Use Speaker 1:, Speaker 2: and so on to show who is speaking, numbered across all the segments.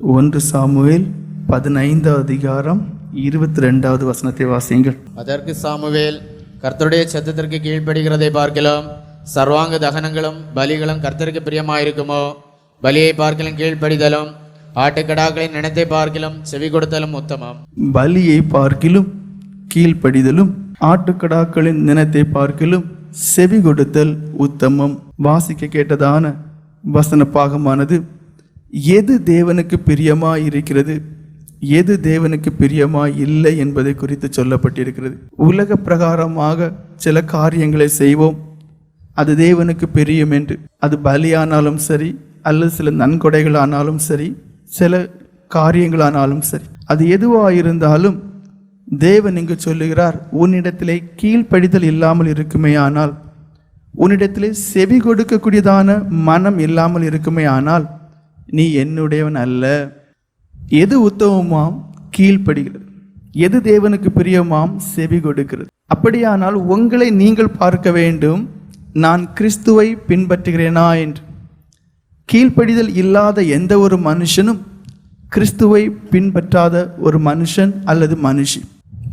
Speaker 1: ஒன்று சாமுவேல் பதினைந்தாவது அதிகாரம் இருபத்தி ரெண்டாவது வசனத்தை வாசியுங்கள்.
Speaker 2: அதற்கு சாமுவேல் கர்த்தருடைய சத்தத்திற்கு கீழ்ப்படுகிறதை பார்க்கலாம். சர்வாங்க தகனங்களும் பலிகளும் கர்த்தருக்கு பிரியமாயிருக்குமோ? பலியை பார்க்கலும் கீழ்ப்படிதலும் ஆட்டுக்கடாக்களின் நினத்தை பார்க்கலும் செவி கொடுத்தலும் உத்தமம்.
Speaker 1: பலியை பார்க்கிலும் கீழ்ப்படிதலும் ஆட்டுக்கடாக்களின் நினத்தை பார்க்கிலும் செவி கொடுத்தல் உத்தமம். வாசிக்க கேட்டதான வசன பாகமானது எது தேவனுக்கு பிரியமாக இருக்கிறது? எது தேவனுக்கு பிரியமாக இல்லை என்பதை குறித்து சொல்லப்பட்டிருக்கிறது. உலக பிரகாரமாக சில காரியங்களை செய்வோம். அது தேவனுக்கு பிரியும் என்று. அது பலியானாலும் சரி அல்லது சில நன்கொடைகளானாலும் சரி சில காரியங்களானாலும் சரி. அது எதுவாக இருந்தாலும் தேவன் இங்கு சொல்லுகிறார் உன்னிடத்திலே கீழ்ப்படிதல் இல்லாமல் இருக்குமே ஆனால் உன்னிடத்திலே செவி கொடுக்கக்கூடியதான மனம் இல்லாமல் இருக்குமே ஆனால் நீ என்னுடையவன் அல்ல. எது உத்தமமாம்? கீழ்ப்படுகிறது. எது தேவனுக்கு பிரியமாம்? செவி கொடுக்கிறது. அப்படியானால் உங்களை நீங்கள் பார்க்க வேண்டும். நான் கிறிஸ்துவை பின்பற்றுகிறேனா என்று. கீழ்ப்படிதல் இல்லாத எந்த ஒரு மனுஷனும் கிறிஸ்துவை பின்பற்றாத ஒரு மனுஷன் அல்லது மனுஷி.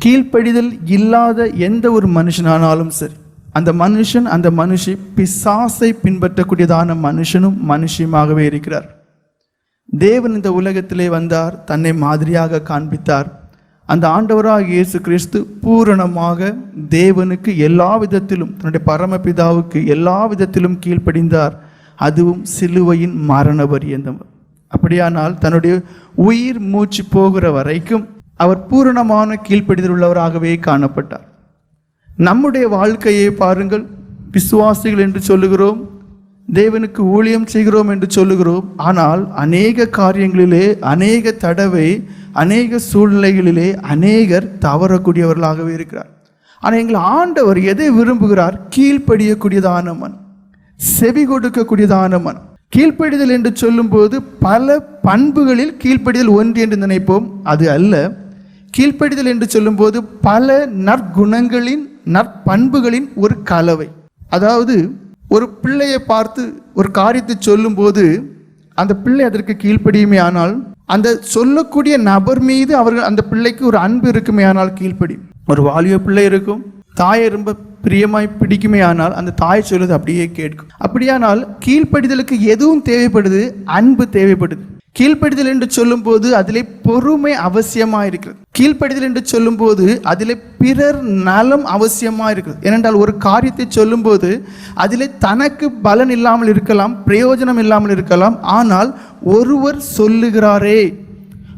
Speaker 1: கீழ்ப்படிதல் இல்லாத எந்த ஒரு மனுஷனானாலும் சரி அந்த மனுஷன் அந்த மனுஷி பிசாசை பின்பற்றக்கூடியதான மனுஷனும் மனுஷியுமாகவே இருக்கிறார். தேவன் இந்த உலகத்திலே வந்தார் தன்னை மாதிரியாக காண்பித்தார். அந்த ஆண்டவராக இயேசு கிறிஸ்து பூரணமாக தேவனுக்கு எல்லா விதத்திலும் தன்னுடைய பரமபிதாவுக்கு எல்லா விதத்திலும் கீழ்ப்படிந்தார். அதுவும் சிலுவையின் மரண பரியந்தம் அப்படியானால் தன்னுடைய உயிர் மூச்சு போகிற வரைக்கும் அவர் பூரணமான கீழ்ப்படிதல் உள்ளவராகவே காணப்பட்டார். நம்முடைய வாழ்க்கையை பாருங்கள் விசுவாசிகள் என்று சொல்லுகிறோம் தேவனுக்கு ஊழியம் செய்கிறோம் என்று சொல்லுகிறோம். ஆனால் அநேக காரியங்களிலே அநேக தடவை அநேக சூழ்நிலைகளிலே அநேகர் தவறக்கூடியவர்களாகவே இருக்கிறார். ஆனால் எங்கள் ஆண்டவர் எதை விரும்புகிறார்? கீழ்ப்படியக்கூடியதான மனம் செவி கொடுக்கக்கூடியதான மனம் கீழ்ப்படிதல் என்று சொல்லும்போது பல பண்புகளில் கீழ்ப்படிதல் ஒன்று என்று நினைப்போம். அது அல்ல. கீழ்ப்படிதல் என்று சொல்லும்போது பல நற்குணங்களின் நற்பண்புகளின் ஒரு கலவை. அதாவது ஒரு பிள்ளையை பார்த்து ஒரு காரியத்தை சொல்லும்போது அந்த பிள்ளை அதற்கு கீழ்ப்படியுமே ஆனால் அந்த சொல்லக்கூடிய நபர் மீது அவர்கள் அந்த பிள்ளைக்கு ஒரு அன்பு இருக்குமே ஆனால் கீழ்ப்படி. ஒரு வாலிப பிள்ளை இருக்கும். தாயை ரொம்ப பிரியமாய் பிடிக்குமே ஆனால் அந்த தாய் சொல்லுது அப்படியே கேட்கும். அப்படியானால் கீழ்ப்படிதலுக்கு எதுவும் தேவைப்படுது? அன்பு தேவைப்படுது. கீழ்ப்படிதல் என்று சொல்லும்போது அதிலே பொறுமை அவசியமாக இருக்கிறது கீழ்ப்படிதல் என்று சொல்லும்போது அதிலே பிறர் நலம் அவசியமாக இருக்கிறது ஏனென்றால் ஒரு காரியத்தை சொல்லும்போது அதிலே தனக்கு பலன் இல்லாமல் இருக்கலாம் பிரயோஜனம் இல்லாமல் இருக்கலாம் ஆனால் ஒருவர் சொல்லுகிறாரே.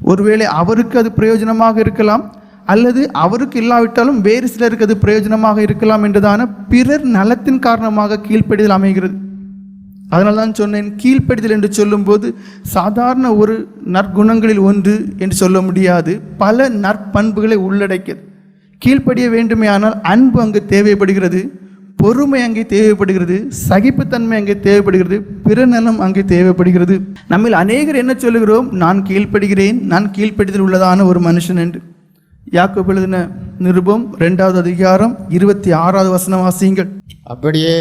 Speaker 1: ஒருவேளை அவருக்கு அது பிரயோஜனமாக இருக்கலாம் அல்லது அவருக்கு இல்லாவிட்டாலும் வேறு சிலருக்கு அது பிரயோஜனமாக இருக்கலாம் என்றுதான பிறர் நலத்தின் காரணமாக கீழ்ப்படிதல் அமைகிறது. அதனால் தான் சொன்னேன் கீழ்ப்படிதல் என்று சொல்லும்போது சாதாரண ஒரு நற்குணங்களில் ஒன்று என்று சொல்ல முடியாது. பல நற்பண்புகளை உள்ளடக்கியது. கீழ்ப்படிய வேண்டுமே ஆனால் அன்பு அங்கு தேவைப்படுகிறது பொறுமை அங்கே தேவைப்படுகிறது சகிப்புத்தன்மை அங்கே தேவைப்படுகிறது பிறநலம் அங்கே தேவைப்படுகிறது. நம்மில் அநேகர் என்ன சொல்லுகிறோம்? நான் கீழ்ப்படுகிறேன் நான் கீழ்ப்படிதல் உள்ளதான ஒரு மனுஷன் என்று. யாக்கோபு எழுதின நிருபம் ரெண்டாவது அதிகாரம் இருபத்தி ஆறாவது வசனம் வாசியுங்கள்.
Speaker 2: அப்படியே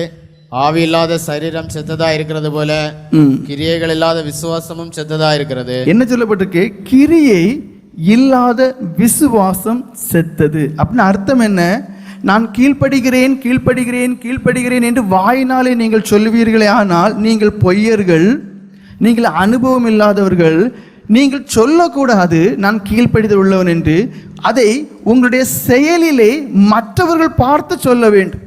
Speaker 2: ஆவி இல்லாத சரீரம் செத்ததா இருக்கிறது போல
Speaker 1: ம்.
Speaker 2: கிரியைகள் இல்லாத விசுவாசமும் செத்ததா இருக்கிறது.
Speaker 1: என்ன சொல்லப்பட்டிருக்கு? கிரியை இல்லாத விசுவாசம் செத்தது. அப்படின்னு அர்த்தம் என்ன? நான் கீழ்ப்படுகிறேன் கீழ்ப்படுகிறேன் கீழ்ப்படுகிறேன் என்று வாயினாலே நீங்கள் சொல்லுவீர்களே ஆனால் நீங்கள் பொய்யர்கள் நீங்கள் அனுபவம் இல்லாதவர்கள் நீங்கள் சொல்லக்கூடாது நான் கீழ்ப்படிதல் உள்ளவன் என்று. அதை உங்களுடைய செயலிலே மற்றவர்கள் பார்த்து சொல்ல வேண்டும்.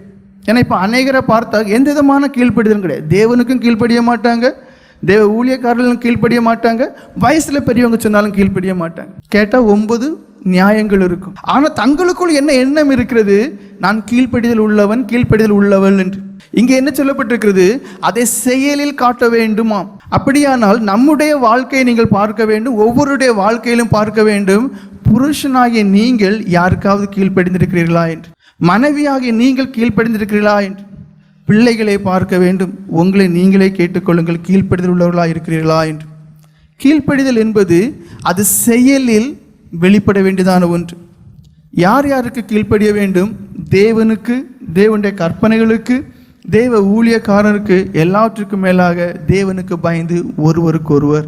Speaker 1: ஏன்னா இப்போ அநேகரை பார்த்தா எந்த விதமான கீழ்ப்படிதலும் கிடையாது. தேவனுக்கும் கீழ்ப்படிய மாட்டாங்க. தேவ ஊழியக்காரர்களும் கீழ்ப்படிய மாட்டாங்க. வயசில் பெரியவங்க சொன்னாலும் கீழ்ப்படிய மாட்டாங்க. கேட்டால் ஒன்பது நியாயங்கள் இருக்கும். ஆனால் தங்களுக்குள் என்ன எண்ணம் இருக்கிறது? நான் கீழ்ப்படிதல் உள்ளவன் கீழ்ப்படிதல் உள்ளவள் என்று. இங்கே என்ன சொல்லப்பட்டிருக்கிறது? அதை செயலில் காட்ட வேண்டுமாம். அப்படியானால் நம்முடைய வாழ்க்கையை நீங்கள் பார்க்க வேண்டும். ஒவ்வொருடைய வாழ்க்கையிலும் பார்க்க வேண்டும். புருஷனாகிய நீங்கள் யாருக்காவது கீழ்ப்படிந்திருக்கிறீர்களா என்று. மனைவியாகிய நீங்கள் கீழ்ப்படிந்திருக்கிறீர்களா என்று பிள்ளைகளை பார்க்க வேண்டும். உங்களை நீங்களே கேட்டுக்கொள்ளுங்கள். கீழ்ப்படிதல் உள்ளவர்களாக இருக்கிறீர்களா என்று. கீழ்ப்படிதல் என்பது அது செயலில் வெளிப்பட வேண்டியதான ஒன்று. யார் யாருக்கு கீழ்ப்படிய வேண்டும்? தேவனுக்கு தேவனுடைய கற்பனைகளுக்கு தேவ ஊழியக்காரருக்கு எல்லாவற்றுக்கும் மேலாக தேவனுக்கு பயந்து ஒருவருக்கு ஒருவர்